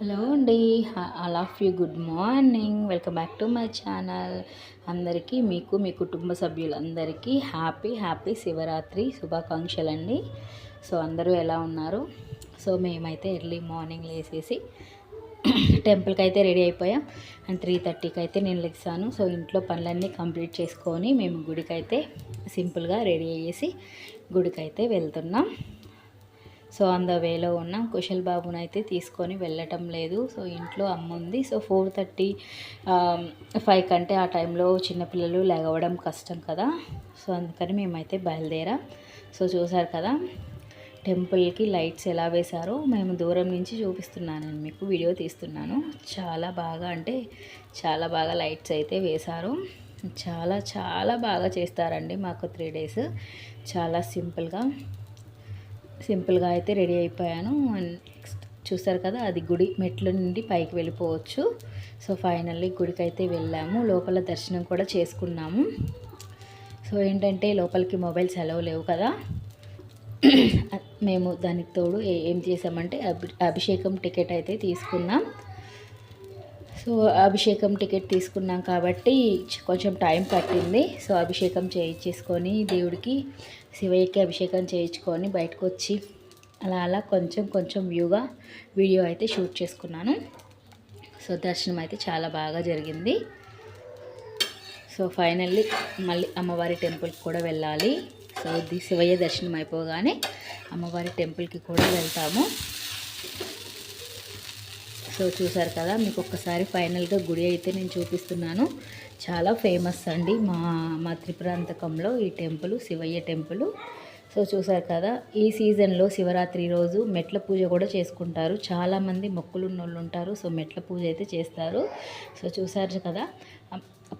Hello అండి. All of you. Good morning. Welcome back to my channel. అందరికీ మీకు మీ కుటుంబ సభ్యులందరికీ హ్యాపీ హ్యాపీ శివరాత్రి శుభాకాంక్షలు అండి సో అందరూ ఎలా ఉన్నారు? సో మేమైతే ఎర్లీ మార్నింగ్ లేసేసి టెంపుల్కి అయితే రెడీ అయిపోయాం. అండ్ త్రీ థర్టీకి అయితే నేను లెగ్సాను సో ఇంట్లో పనులన్నీ కంప్లీట్ చేసుకొని మేము గుడికి అయితే సింపుల్గా రెడీ అయ్యేసి గుడికి అయితే వెళ్తున్నాం. సో అంద వేలో ఉన్న కుశల్ బాబుని అయితే తీసుకొని వెళ్ళటం లేదు. సో ఇంట్లో అమ్మ ఉంది. సో ఫోర్ థర్టీ ఫైవ్ కంటే ఆ టైంలో చిన్నపిల్లలు లేగవడం కష్టం కదా. సో అందుకని మేమైతే బయలుదేరాం. సో చూసారు కదా టెంపుల్కి లైట్స్ ఎలా వేశారో మేము దూరం నుంచి చూపిస్తున్నాను మీకు వీడియో తీస్తున్నాను. చాలా బాగా అంటే చాలా బాగా లైట్స్ అయితే వేశారు. చాలా చాలా బాగా చేస్తారండి మాకు త్రీ డేస్. చాలా సింపుల్గా. సింపుల్గా అయితే రెడీ అయిపోయాను. నెక్స్ట్ చూసారు కదా అది గుడి మెట్ల నుండి పైకి వెళ్ళిపోవచ్చు. సో ఫైనల్లీ గుడికి అయితే వెళ్ళాము. లోపల దర్శనం కూడా చేసుకున్నాము. సో ఏంటంటే లోపలికి మొబైల్స్ అలవ్ లేవు కదా. మేము దానికి తోడు ఏం చేసామంటే అభి అభిషేకం టికెట్ అయితే తీసుకున్నాం. సో అభిషేకం టికెట్ తీసుకున్నాం కాబట్టి కొంచెం టైం పట్టింది. సో అభిషేకం చేయించేసుకొని దేవుడికి శివయ్యకి అభిషేకం చేయించుకొని బయటకు వచ్చి అలా అలా కొంచెం కొంచెం వ్యూగా వీడియో అయితే షూట్ చేసుకున్నాను. సో దర్శనం అయితే చాలా బాగా జరిగింది. సో ఫైనల్లీ మళ్ళీ అమ్మవారి టెంపుల్కి కూడా వెళ్ళాలి. సో శివయ్య దర్శనం అయిపోగానే అమ్మవారి టెంపుల్కి కూడా వెళ్తాము. సో చూసారు కదా మీకు ఒక్కసారి ఫైనల్గా గుడి అయితే నేను చూపిస్తున్నాను. చాలా ఫేమస్ అండి మా మా త్రిపురాంతకంలో ఈ టెంపుల్ శివయ్య టెంపుల్. సో చూసారు కదా ఈ సీజన్లో శివరాత్రి రోజు మెట్ల పూజ కూడా చేసుకుంటారు. చాలామంది మొక్కులు ఉన్నోళ్ళు ఉంటారు సో మెట్ల పూజ అయితే చేస్తారు. సో చూసారు కదా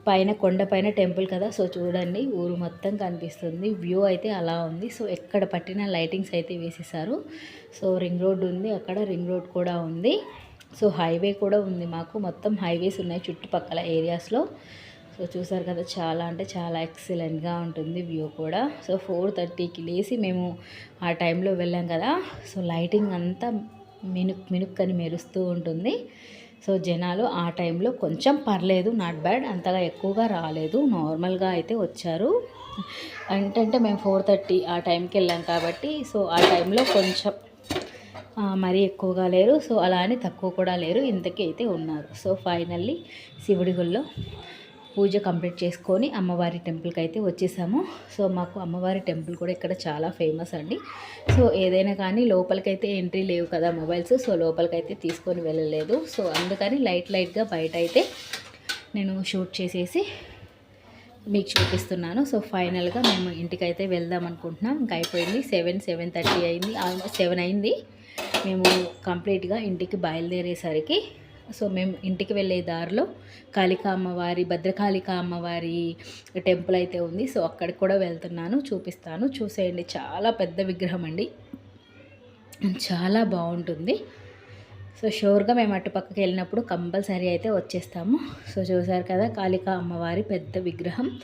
పైన కొండ పైన టెంపుల్ కదా సో చూడండి ఊరు మొత్తం కనిపిస్తుంది వ్యూ అయితే అలా ఉంది. సో ఎక్కడ పట్టిన లైటింగ్స్ అయితే వేసేసారు సో రింగ్ రోడ్ ఉంది అక్కడ రింగ్ రోడ్ కూడా ఉంది. సో హైవే కూడా ఉంది మాకు. మొత్తం హైవేస్ ఉన్నాయి చుట్టుపక్కల ఏరియాస్లో. సో చూసారు కదా చాలా అంటే చాలా ఎక్సలెంట్గా ఉంటుంది వ్యూ కూడా. సో ఫోర్ థర్టీకి లేచి మేము ఆ టైంలో వెళ్ళాం కదా. సో లైటింగ్ అంతా మినుక్ మినుక్ అని మెరుస్తూ ఉంటుంది. సో జనాలు ఆ టైంలో కొంచెం పర్లేదు నాట్ బ్యాడ్ అంతగా ఎక్కువగా రాలేదు. నార్మల్గా అయితే వచ్చారు. ఏంటంటే మేము ఫోర్ థర్టీ ఆ టైంకి వెళ్ళాం కాబట్టి సో ఆ టైంలో కొంచెం మరీ ఎక్కువగా లేరు. సో అలా అని తక్కువ కూడా లేరు. ఇంతకీ అయితే ఉన్నారు. సో ఫైనల్లీ శివుడి గుళ్ళో పూజ కంప్లీట్ చేసుకొని అమ్మవారి టెంపుల్కి అయితే వచ్చేసాము. సో మాకు అమ్మవారి టెంపుల్ కూడా ఇక్కడ చాలా ఫేమస్ అండి. సో ఏదైనా కానీ లోపలికైతే ఎంట్రీ లేవు కదా మొబైల్స్. సో లోపలికైతే తీసుకొని వెళ్ళలేదు. సో అందుకని లైట్ లైట్గా బయట అయితే నేను షూట్ చేసేసి మీకు చూపిస్తున్నాను. సో ఫైనల్గా మేము ఇంటికైతే వెళ్దాం అనుకుంటున్నాం. ఇంకా అయిపోయింది. సెవెన్ సెవెన్ థర్టీ అయింది. ఆల్మోస్ట్ సెవెన్ అయింది. మేము కంప్లీట్గా ఇంటికి బయలుదేరేసరికి సో మేము ఇంటికి వెళ్ళే దారిలో కాళికా అమ్మవారి భద్రకాళికా అమ్మవారి టెంపుల్ అయితే ఉంది. సో అక్కడికి కూడా వెళ్తున్నాను చూపిస్తాను. చూసేయండి చాలా పెద్ద విగ్రహం అండి. చాలా బాగుంటుంది. సో షూర్గా మేము అటుపక్కకి వెళ్ళినప్పుడు కంపల్సరీ అయితే వచ్చేస్తాము. సో చూసారు కదా కాళికా అమ్మవారి పెద్ద విగ్రహం.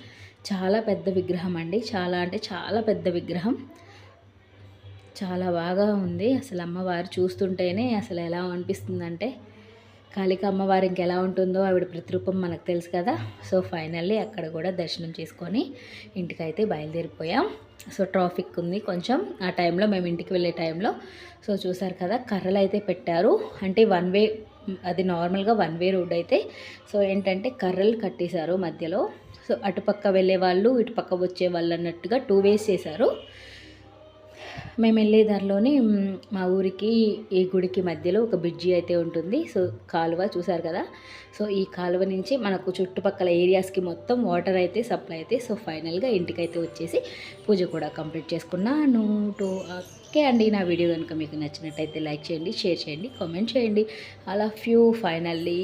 చాలా పెద్ద విగ్రహం అండి. చాలా అంటే చాలా పెద్ద విగ్రహం. చాలా బాగా ఉంది. అసలు అమ్మవారు చూస్తుంటేనే అసలు ఎలా అనిపిస్తుందంటే కాళిక అమ్మవారి ఇంకెలా ఉంటుందో ఆవిడ ప్రతిరూపం మనకు తెలుసు కదా. సో ఫైనల్లీ అక్కడ కూడా దర్శనం చేసుకొని ఇంటికైతే బయలుదేరిపోయాం. సో ట్రాఫిక్ ఉంది కొంచెం. ఆ టైంలో మేము ఇంటికి వెళ్ళే టైంలో సో చూసారు కదా కర్రలు అయితే పెట్టారు. అంటే వన్ వే అది నార్మల్గా వన్ వే రోడ్ అయితే. సో ఏంటంటే కర్రలు కట్టేశారు మధ్యలో. సో అటుపక్క వెళ్ళే వాళ్ళు ఇటుపక్క వచ్చే వాళ్ళు అన్నట్టుగా టూ వేస్ చేశారు. మేము వెళ్ళే దారిలోనే మా ఊరికి ఈ గుడికి మధ్యలో ఒక బ్రిడ్జి అయితే ఉంటుంది. సో కాలువ చూసారు కదా? సో ఈ కాలువ నుంచి మనకు చుట్టుపక్కల ఏరియాస్కి మొత్తం వాటర్ అయితే సప్లై అయితే సో ఫైనల్గా ఇంటికైతే వచ్చేసి పూజ కూడా కంప్లీట్ చేసుకున్నాను. టూ ఓకే అండి. నా వీడియో కనుక మీకు నచ్చినట్టయితే లైక్ చేయండి షేర్ చేయండి కామెంట్ చేయండి. All of you finally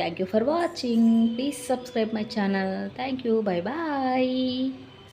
thank you for watching please subscribe my channel thank you bye bye